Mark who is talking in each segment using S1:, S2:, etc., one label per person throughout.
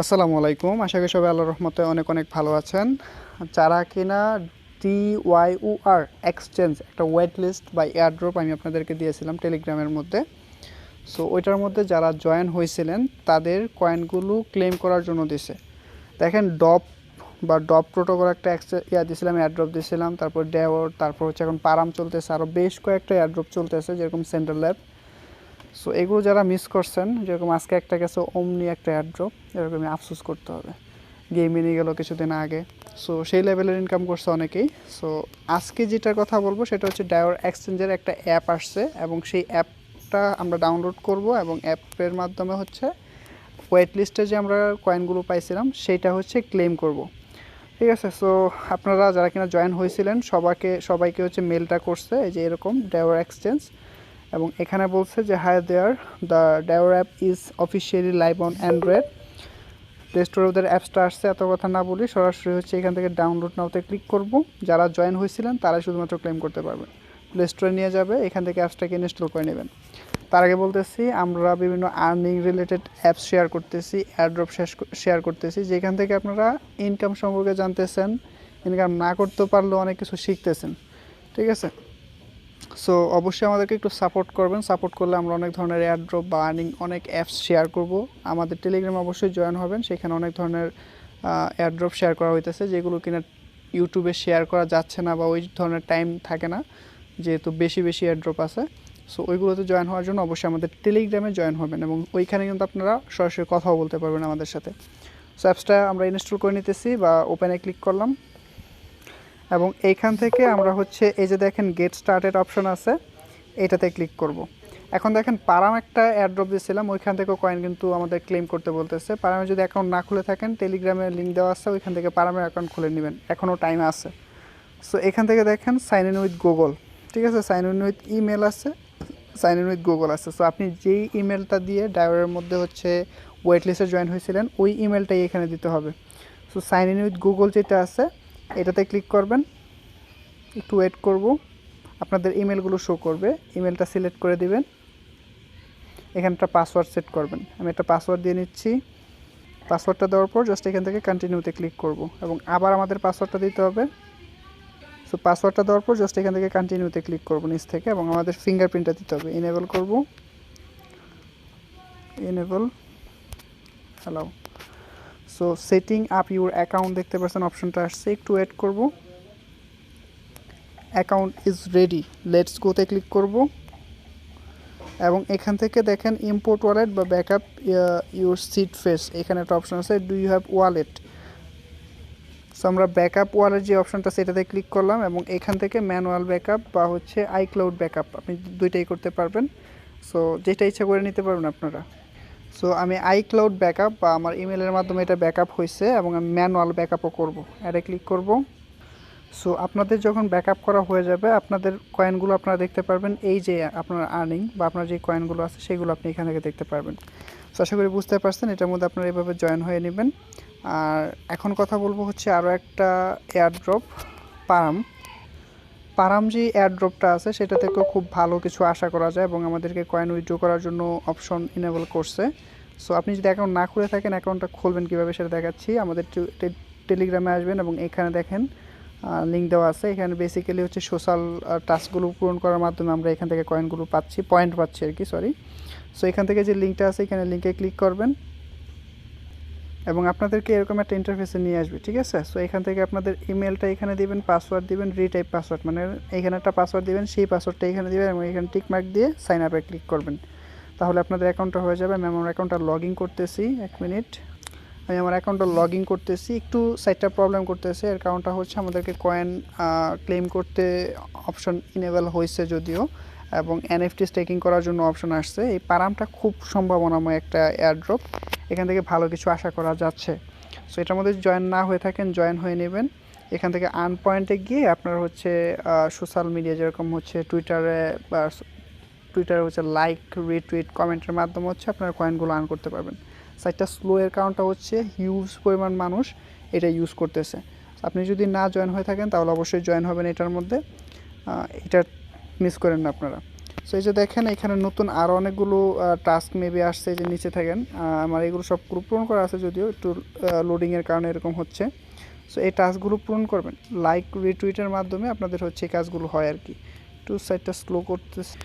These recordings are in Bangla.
S1: আসসালামু আলাইকুম। আশা করি সবাই আল্লাহ রহমতে অনেক অনেক ভালো আছেন। যারা কিনা D Y O R exchange একটা ওয়েট লিস্ট বা এয়ারড্রপ আমি আপনাদেরকে দিয়েছিলাম টেলিগ্রামের মধ্যে। সো ওইটার মধ্যে যারা জয়েন হয়েছিলেন, তাদের কয়েনগুলো ক্লেম করার জন্য দিছে। দেখেন ডপ বা ডপ প্রোটোকল একটা ইয়া দিয়েছিলাম এয়ারড্রপ দিয়েছিলাম তারপর ডেওর তারপর হচ্ছে এখন পারাম চলতেছে। আরও বেশ কয়েকটা এয়ারড্রপ চলতেছে, যেরকম সেন্ট্রাল ল্যাব সো এগুলো যারা মিস করছেন, যেরকম আজকে একটা গেছে অমনি একটা অ্যাড্রপ এরকমই আফসোস করতে হবে। গেমে নিয়ে গেল কিছুদিন আগে। সো সেই লেভেলের ইনকাম করছে অনেকেই। সো আজকে যেটার কথা বলব, সেটা হচ্ছে ডায়োর এক্সচেঞ্জের একটা অ্যাপ আসছে এবং সেই অ্যাপটা আমরা ডাউনলোড করব এবং অ্যাপের মাধ্যমে হচ্ছে ওয়েট লিস্টে যে আমরা কয়েনগুলো পাইছিলাম সেইটা হচ্ছে ক্লেম করব। ঠিক আছে? সো আপনারা যারা কিনা জয়েন হয়েছিলেন সবাইকে সবাইকে হচ্ছে মেলটা করছে, এই যে এরকম ডায়োর এক্সচেঞ্জ এবং এখানে বলছে যে hi there the DYOR app is officially live on Android play স্টোরে ওদের অ্যাপসটা আসছে, এত কথা না বলি সরাসরি হচ্ছে এখান থেকে ডাউনলোড নাওতে ক্লিক করব। যারা জয়েন হয়েছিলেন, তারাই শুধুমাত্র ক্লেম করতে পারবেন। প্লে স্টোরে নিয়ে যাবে, এখান থেকে অ্যাপসটাকে ইনস্টল করে নেবেন। তার আগে বলতেছি, আমরা বিভিন্ন আর্নিং রিলেটেড অ্যাপস শেয়ার করতেছি অ্যাড্রপ শেয়ার করতেছি। যেখান থেকে আপনারা ইনকাম সম্পর্কে জানতেছেন ইনকাম না করতে পারলেও অনেক কিছু শিখতেছেন। ঠিক আছে? সো অবশ্যই আমাদেরকে একটু সাপোর্ট করবেন। সাপোর্ট করলে আমরা অনেক ধরনের এয়ারড্রপ বা আর্নিং অনেক অ্যাপস শেয়ার করব। আমাদের টেলিগ্রামে অবশ্যই জয়েন হবেন। সেখানে অনেক ধরনের এয়ারড্রপ শেয়ার করা হইতেছে, যেগুলো কিনা ইউটিউবে শেয়ার করা যাচ্ছে না বা ওই ধরনের টাইম থাকে না, যেহেতু বেশি বেশি এয়ারড্রপ আছে। সো ওইগুলোতে জয়েন হওয়ার জন্য অবশ্যই আমাদের টেলিগ্রামে জয়েন হবেন এবং ওইখানে কিন্তু আপনারা সরাসরি কথাও বলতে পারবেন আমাদের সাথে। সো অ্যাপসটা আমরা ইনস্টল করে নিতেছি বা ওপেনে ক্লিক করলাম। এবং এইখান থেকে আমরা হচ্ছে এই যে দেখেন গেট স্টার্টেড অপশন আছে, এটাতে ক্লিক করব। এখন দেখেন পারাম একটা অ্যাড্রপ দিয়েছিলাম ওইখান থেকেও কয়েন কিন্তু আমাদের ক্লেম করতে বলতেছে। পারামে যদি অ্যাকাউন্ট না খুলে থাকেন টেলিগ্রামে লিঙ্ক দেওয়া আছে, ওইখান থেকে পারামের অ্যাকাউন্ট খুলে নেবেন। এখনও টাইম আছে। সো এখান থেকে দেখেন সাইন ইন উইথ গুগল ঠিক আছে? সাইন ইন উইথ ইমেল আছে সাইন ইন উইথ গুগল আছে। সো আপনি যেই ইমেলটা দিয়ে ডায়োরের মধ্যে হচ্ছে ওয়েট লিস্টে জয়েন হয়েছিলেন, ওই ইমেলটাই এখানে দিতে হবে। So sign in with Google যেটা আছে এটাতে ক্লিক করবেন। একটু ওয়েট করব। আপনাদের ইমেলগুলো শো করবে। ইমেলটা সিলেক্ট করে দিবেন। এখানে একটা পাসওয়ার্ড সেট করবেন। আমি একটা পাসওয়ার্ড দিয়ে নিচ্ছি। পাসওয়ার্ডটা দেওয়ার পর জাস্ট এখান থেকে কন্টিনিউতে ক্লিক করব। এবং আবার আমাদের পাসওয়ার্ডটা দিতে হবে। সো পাসওয়ার্ডটা দেওয়ার পর জাস্ট এখান থেকে কন্টিনিউতে ক্লিক করব নিচ থেকে এবং আমাদের ফিঙ্গারপ্রিন্টটা দিতে হবে। ইনেবল করব। Enable hello so setting up your account দেখতে পাচ্ছেন অপশনটা আসছে। একটু ওয়েট করব। অ্যাকাউন্ট ইজ রেডি লেটস গোতে ক্লিক করব। এবং এখান থেকে দেখেন ইম্পোর্ট ওয়ালেট বা ব্যাকআপ ইউর সিট ফেস এখানে একটা অপশন আছে do you have wallet so আমরা ব্যাকআপ ওয়ালেট যে অপশনটা সেটাতে ক্লিক করলাম এবং এখান থেকে ম্যানুয়াল ব্যাকআপ বা হচ্ছে আইক্লাউড ব্যাকআপ আপনি দুইটাই করতে পারবেন। সো যেটা ইচ্ছা করে নিতে পারবেন আপনারা। সো আমি আই আইক্লাউড ব্যাকআপ বা আমার ইমেলের মাধ্যমে এটা ব্যাকআপ হয়েছে এবং আমি ম্যানুয়াল ব্যাকআপও করব। অ্যাডে ক্লিক করব। সো আপনাদের যখন ব্যাকআপ করা হয়ে যাবে, আপনাদের কয়েনগুলো আপনারা দেখতে পারবেন। এই যে আপনার আর্নিং বা আপনার যে কয়েনগুলো আছে, সেগুলো আপনি এখান থেকে দেখতে পারবেন। সো আশা করি বুঝতে পারছেন, এটার মধ্যে আপনারা এভাবে জয়েন হয়ে নেবেন। আর এখন কথা বলব হচ্ছে আরও একটা এয়ারড্রপ পারাম পারাম যে এয়ারড্রপটা আছে, সেটা থেকেও খুব ভালো কিছু আশা করা যায় এবং আমাদেরকে কয়েন উইথড্র করার জন্য অপশন ইনেবল করছে। সো আপনি যদি অ্যাকাউন্ট না খুলে থাকেন অ্যাকাউন্টটা খুলবেন কীভাবে সেটা দেখাচ্ছি। আমাদের টেলিগ্রামে আসবেন এবং এখানে দেখেন লিঙ্ক দেওয়া আছে। এখানে বেসিক্যালি হচ্ছে সোশ্যাল টাস্কগুলো পূরণ করার মাধ্যমে আমরা এখান থেকে কয়েনগুলো পাচ্ছি পয়েন্ট পাচ্ছি আর কি সরি সো এখান থেকে যে লিঙ্কটা আছে, এখানে লিঙ্কে ক্লিক করবেন। এবং আপনাদেরকে এরকম একটা ইন্টারফেসে নিয়ে আসবে, ঠিক আছে? সো এখান থেকে আপনাদের ইমেলটা এখানে দিবেন পাসওয়ার্ড দিবেন রিটাইপ পাসওয়ার্ড মানে এখানে একটা পাসওয়ার্ড দিবেন, সেই পাসওয়ার্ডটা এখানে দিবেন এবং এখানে টিক মার্ক দিয়ে সাইন আপে ক্লিক করবেন। তাহলে আপনাদের অ্যাকাউন্টটা হয়ে যাবে। আমি আমার অ্যাকাউন্টটা লগ ইন করতেছি, এক মিনিট আমি আমার অ্যাকাউন্টটা লগ ইন করতেছি। একটু সাইটটা প্রবলেম করতেছে। এর কারণটা হচ্ছে আমাদেরকে কয়েন ক্লেম করতে অপশন ইনেবল হয়েছে যদিও। এবং এনএফটি স্টেকিং করার জন্য অপশন আসছে। এই পারামটা খুব সম্ভাবনাময় একটা এয়ারড্রপ এখান থেকে ভালো কিছু আশা করা যাচ্ছে। সো এটার মধ্যে জয়েন না হয়ে থাকেন জয়েন হয়ে নেবেন। এখান থেকে আর্ন পয়েন্টে গিয়ে আপনার হচ্ছে সোশ্যাল মিডিয়া যেরকম হচ্ছে টুইটারে বা টুইটারে হচ্ছে লাইক রিটুইট কমেন্টের মাধ্যমে হচ্ছে আপনার কয়েনগুলো আর্ন করতে পারবেন। সাইটটা স্লো এর কারণটা হচ্ছে হিউজ পরিমাণ মানুষ এটা ইউজ করতেছে। আপনি যদি না জয়েন হয়ে থাকেন তাহলে অবশ্যই জয়েন হবেন এটার মধ্যে। এটা মিস করেন না আপনারা। সো এই যে দেখেন, এখানে নতুন আরও অনেকগুলো টাস্ক মেবি আসছে যে নিচে থাকেন। আমার এগুলো সব গ্রুপ পূরণ করা আছে যদিও, একটু লোডিংয়ের কারণে এরকম হচ্ছে। সো এই টাস্কগুলো পূরণ করবেন। লাইক রিটুইটের মাধ্যমে আপনাদের হচ্ছে এই কাজগুলো হয় আর কি। একটু সাইটটা স্লো করতেছে।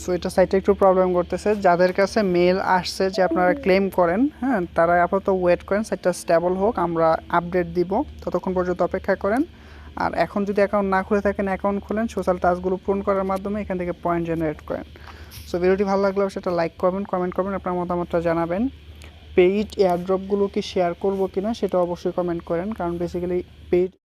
S1: সো এটা সাইটে একটু প্রবলেম করতেছে। যাদের কাছে মেল আসছে যে আপনারা ক্লেম করেন হ্যাঁ তারা আপাতত ওয়েট করেন সাইটটা স্টেবল হোক, আমরা আপডেট দিব। ততক্ষণ পর্যন্ত অপেক্ষা করেন। আর এখন যদি অ্যাকাউন্ট না খুলে থাকেন অ্যাকাউন্ট খোলেন সোশ্যাল টাস্কগুলো পূরণ করার মাধ্যমে এখান থেকে পয়েন্ট জেনারেট করেন। সো ভিডিওটি ভালো লাগলে সেটা লাইক করবেন কমেন্ট করবেন, আপনার মতামতটা জানাবেন। পেইড এয়ারড্রপগুলো কি শেয়ার করব কি না সেটা অবশ্যই কমেন্ট করেন, কারণ বেসিক্যালি পেইড